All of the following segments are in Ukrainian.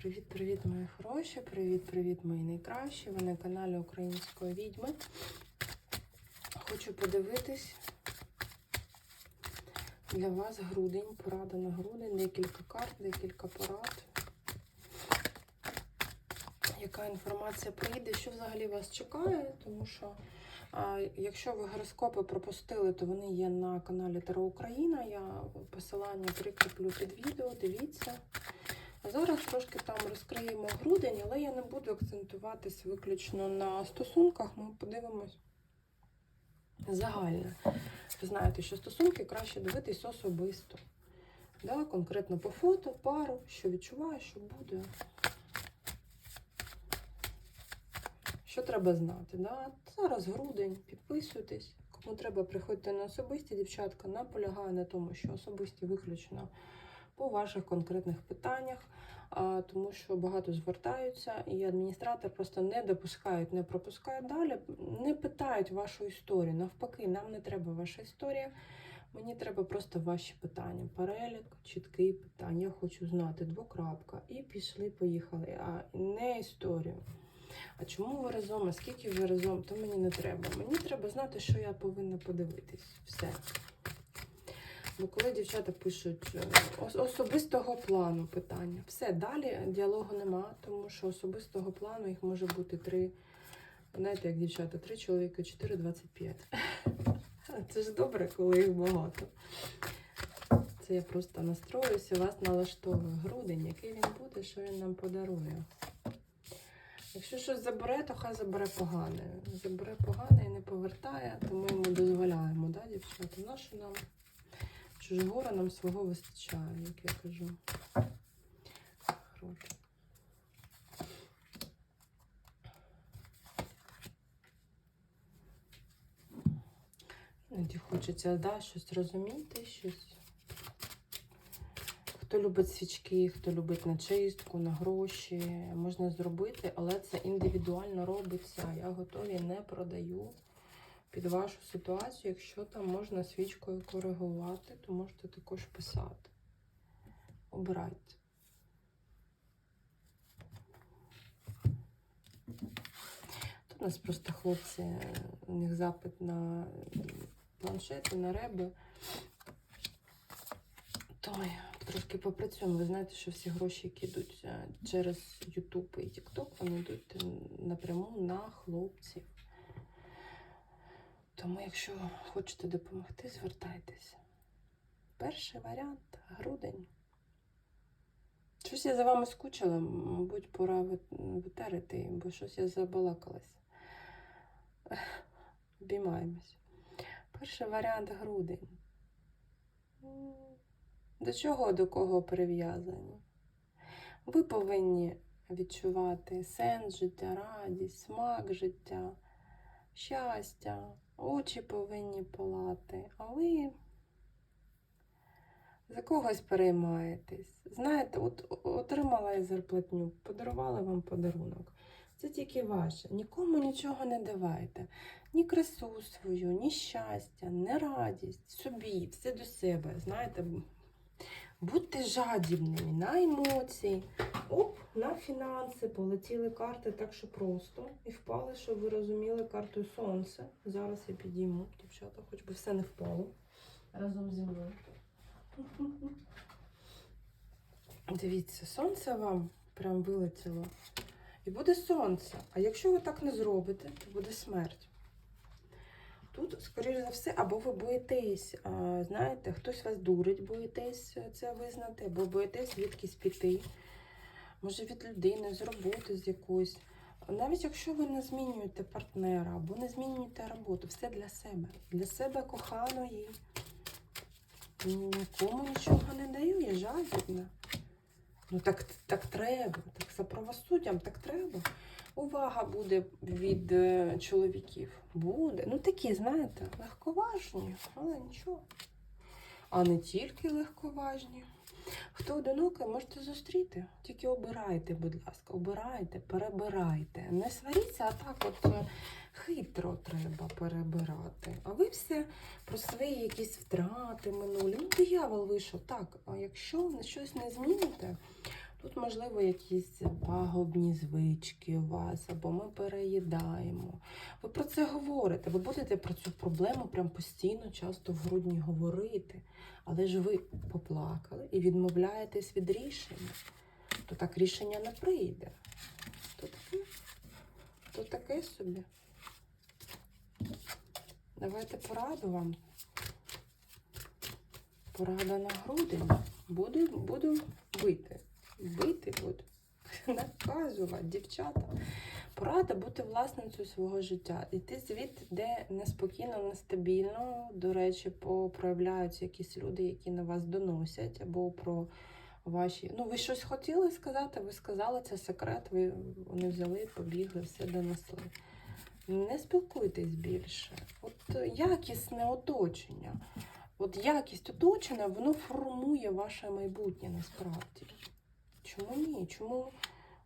Привіт-привіт, мої хороші! Привіт-привіт, мої найкращі! Ви на каналі Української відьми. Хочу подивитись для вас грудень, порада на грудень, декілька карт, декілька порад. Яка інформація прийде, що взагалі вас чекає, тому що а, якщо ви гороскопи пропустили, то вони є на каналі Таро Україна. Я посилання прикріплю під відео, дивіться. Зараз трошки там розкриємо грудень, але я не буду акцентуватись виключно на стосунках. Ми подивимось загальне. Ви знаєте, що стосунки краще дивитись особисто. Да, конкретно по фото, пару, що відчуваю, що буде. Що треба знати? Да? Зараз грудень, підписуйтесь. Кому треба, приходьте на особисті, дівчатка. Наполягаю на тому, що особисті виключно по ваших конкретних питаннях, тому що багато звертаються, і адміністратор просто не допускають, не пропускають далі, не питають вашу історію. Навпаки, нам не треба ваша історія. Мені треба просто ваші питання. Перелік, чіткий питань. Я хочу знати двокрапка. І пішли, поїхали. А не історію. А чому ви разом? А скільки ви разом? То мені не треба. Мені треба знати, що я повинна подивитись. Все. Бо коли дівчата пишуть е, особистого плану питання, все, далі діалогу нема, тому що особистого плану їх може бути три, знаєте, як дівчата, три чоловіка, 4, 25. Це ж добре, коли їх багато. Це я просто настроюся, вас налаштовую. Грудень, який він буде, що він нам подарує. Якщо щось забере, то хай забере погане. Забере погане і не повертає, то ми йому дозволяємо, да, дівчата? Нащо нам? Чужогора нам свого вистачає, як я кажу. Хороше. Іноді хочеться да, щось розуміти, щось. Хто любить свічки, хто любить на чистку, на гроші, можна зробити, але це індивідуально робиться. Я готові не продаю під вашу ситуацію. Якщо там можна свічкою коригувати, то можете також писати. Обирайте. Тут у нас просто хлопці, у них запит на планшети, на реби. То ми трошки попрацюємо. Ви знаєте, що всі гроші, які йдуть е, через YouTube і TikTok, вони йдуть напряму на хлопців. Тому, якщо хочете допомогти, звертайтеся. Перший варіант грудень. Щось я за вами скучила, мабуть, пора ви- витерти, бо щось я забалакалась. Обіймаємось. Перший варіант грудень. До чого, до кого прив'язані? Ви повинні відчувати сенс життя, радість, смак життя, щастя, очі повинні палати, а ви за когось переймаєтесь. Знаєте, от отримала я зарплатню, подарувала вам подарунок. Це тільки ваше. Нікому нічого не давайте. Ні красу свою, ні щастя, ні радість, собі, все до себе. Знаєте, будьте жадібними на емоції. Оп, на фінанси полетіли карти так, що просто. І впали, щоб ви розуміли картою сонце. Зараз я підійму, дівчата, хоч би все не впало разом зі мною. Дивіться, сонце вам прям вилетіло. І буде сонце. А якщо ви так не зробите, то буде смерть. Тут, скоріш за все, або ви боїтесь, знаєте, хтось вас дурить, боїтесь це визнати, або боїтесь звідкись піти. Може, від людини, з роботи з якоїсь. Навіть якщо ви не змінюєте партнера або не змінюєте роботу, все для себе. Для себе коханої. Нікому нічого не даю, я жадібна. Ну так, так треба, так за правосуддям так треба. Увага буде від е, чоловіків. Буде. Ну такі, знаєте, легковажні, але нічого. А не тільки легковажні. Хто одинокий, можете зустріти. Тільки обирайте, будь ласка, обирайте, перебирайте. Не сваріться, а так от е, хитро треба перебирати. А ви все про свої якісь втрати минулі. Ну, диявол вийшов. Так, а якщо щось не зміните, Тут, можливо, якісь пагубні звички у вас, або ми переїдаємо. Ви про це говорите, ви будете про цю проблему прям постійно, часто в грудні говорити. Але ж ви поплакали і відмовляєтесь від рішення, то так рішення не прийде. То таке, то таке собі. Давайте пораду вам. Порада на грудень. Буду, буду бити. Бити буду. Наказувати, дівчата. Порада бути власницею свого життя. Іти звідти, де неспокійно, нестабільно. До речі, проявляються якісь люди, які на вас доносять, або про ваші. Ну, ви щось хотіли сказати, ви сказали, це секрет, ви вони взяли, побігли, все донесли. Не спілкуйтесь більше. От якісне оточення. От якість оточення, воно формує ваше майбутнє насправді. Чому ні? Чому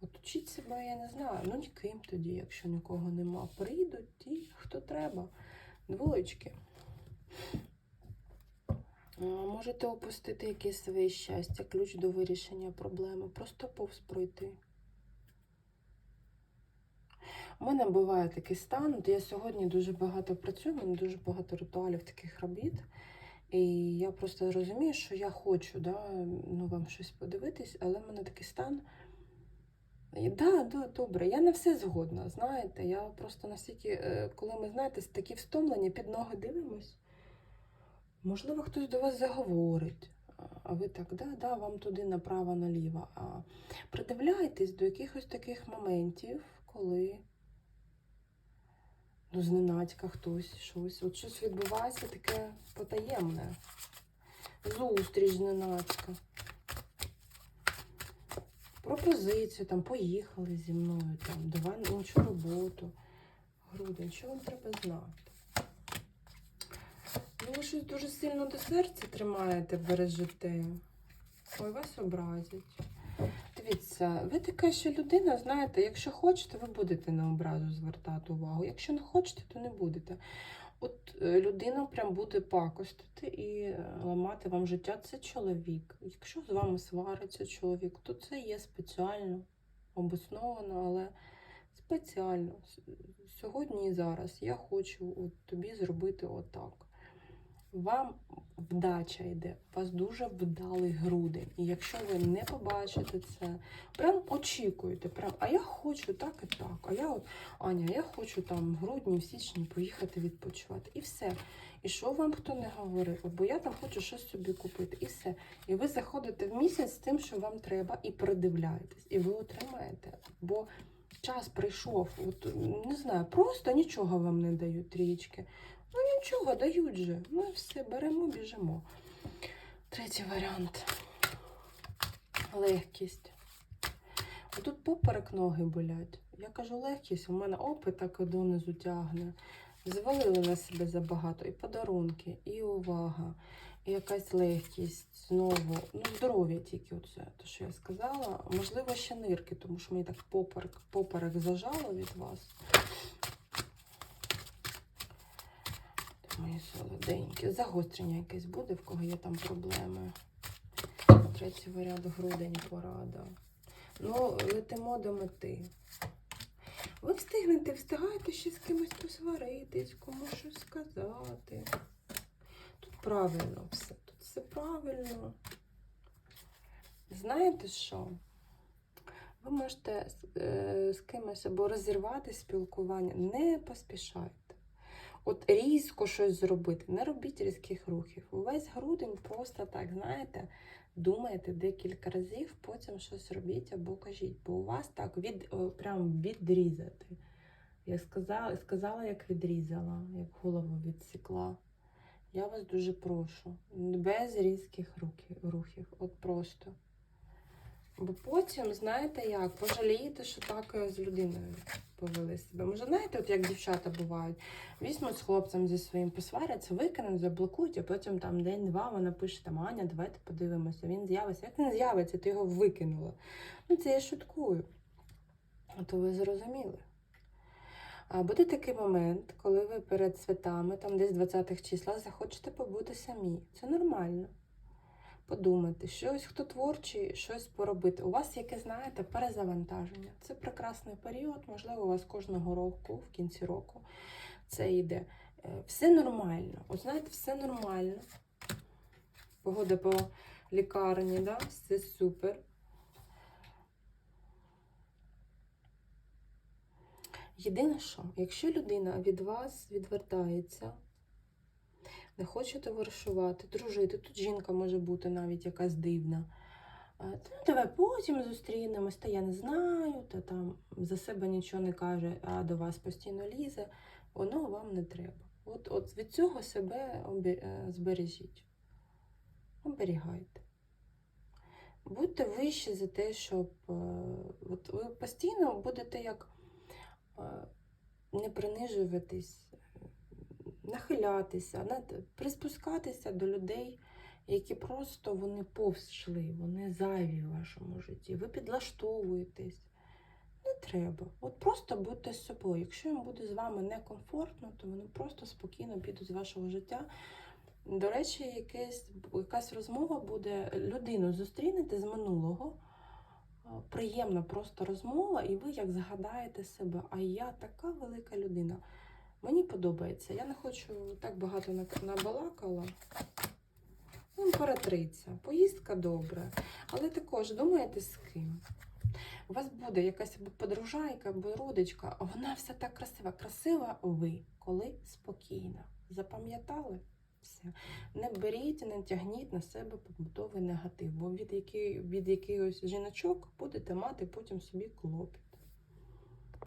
от учіть себе, я не знаю. Ну ніким тоді, якщо нікого нема. Прийдуть ті, хто треба. Двоєчки. Можете опустити якесь своє щастя, ключ до вирішення проблеми. Просто повз пройти. У мене буває такий стан. От я сьогодні дуже багато працюю, у мене дуже багато ритуалів таких робіт. І я просто розумію, що я хочу да, ну, вам щось подивитись, але в мене такий стан. І, да, да, добре, я на все згодна, знаєте. Я просто настільки, е, коли ми, знаєте, такі встомлені, під ноги дивимось, можливо, хтось до вас заговорить. а- ви так, да, да, вам туди направо, наліво. А придивляйтесь до якихось таких моментів, коли ну, зненацька хтось щось. От щось відбувається таке потаємне. Зустріч зненацька. Пропозицію, там, поїхали зі мною, там, давай іншу роботу. Грудень, що вам треба знати? Ну, ви щось дуже сильно до серця тримаєте, бережете. Ой, вас образять. Дивіться, ви така ще людина, знаєте, якщо хочете, ви будете на образу звертати увагу. Якщо не хочете, то не будете. От е, людина прям буде пакостити і е, ламати вам життя. Це чоловік. Якщо з вами свариться чоловік, то це є спеціально обосновано, але спеціально. Сьогодні і зараз я хочу от тобі зробити отак. Вам вдача йде, у вас дуже вдалий грудень. І якщо ви не побачите це, прям очікуєте, прям, а я хочу так і так. А я от, Аня, я хочу там в грудні, в січні поїхати відпочивати. І все. І що вам хто не говорив? Бо я там хочу щось собі купити. І все. І ви заходите в місяць з тим, що вам треба, і передивляєтесь, і ви отримаєте. Бо час прийшов, от не знаю, просто нічого вам не дають трічки. Ну нічого, дають же. І все, беремо, біжимо. Третій варіант. Легкість. Тут поперек ноги болять. Я кажу легкість, у мене опит так донизу тягне. Звалили на себе забагато. І подарунки, і увага, і якась легкість знову. Ну, здоров'я тільки оце, те, що я сказала. Можливо, ще нирки, тому що мені так поперек, поперек зажало від вас. Мої солоденькі. Загострення якесь буде, в кого є там проблеми. Третій варіант грудень порада. Ну, летимо до мети. Ви встигнете, встигаєте ще з кимось посваритись, кому щось сказати. Тут правильно все, тут все правильно. Знаєте що? Ви можете е, з кимось або розірвати спілкування, не поспішайте. От різко щось зробити, не робіть різких рухів. Увесь грудень просто так, знаєте, думаєте декілька разів, потім щось робіть або кажіть, бо у вас так від, прям відрізати. Я сказала, сказала, як відрізала, як голову відсікла. Я вас дуже прошу, без різких рухів. От просто. Бо потім, знаєте як, пожалієте, що так е, з людиною повели себе. Може, знаєте, от як дівчата бувають, візьмуть з хлопцем зі своїм посваряться, викинуть, заблокують, а потім там день-два вона пише там Аня, давайте подивимося. Він з'явиться. Як він з'явиться, ти його викинула. Ну, це я шуткую. А то ви зрозуміли. А буде такий момент, коли ви перед святами, там десь 20-х числа, захочете побути самі. Це нормально. Подумати, щось, хто творчий, щось поробити. У вас яке, знаєте, перезавантаження. Це прекрасний період, можливо, у вас кожного року, в кінці року це йде. Е, Все нормально. От знаєте, все нормально. Погода по лікарні, да? все супер. Єдине, що, якщо людина від вас відвертається, не хоче товаришувати, дружити, тут жінка може бути навіть якась дивна. Ну, давай потім зустрінемось, та я не знаю, та там за себе нічого не каже, а до вас постійно лізе, воно вам не треба. От, от від цього себе е, збережіть. Оберігайте. Будьте вищі за те, щоб е, от ви постійно будете як е, не принижуватись, е, нахилятися, приспускатися до людей, які просто вони повз йшли, вони зайві в вашому житті. Ви підлаштовуєтесь. Не треба. От просто будьте з собою. Якщо їм буде з вами некомфортно, то вони просто спокійно підуть з вашого життя. До речі, якесь, якась розмова буде, людину зустрінете з минулого. Приємна просто розмова, і ви як згадаєте себе, а я така велика людина. Мені подобається. Я не хочу так багато набалакала. Ну, імператриця, поїздка добра. Але також думаєте з ким? У вас буде якась або подружайка, або родичка, а вона вся так красива. Красива ви, коли спокійна. Запам'ятали? Все. Не беріть, не тягніть на себе побутовий негатив, бо від, який, від якихось жіночок будете мати потім собі клопіт.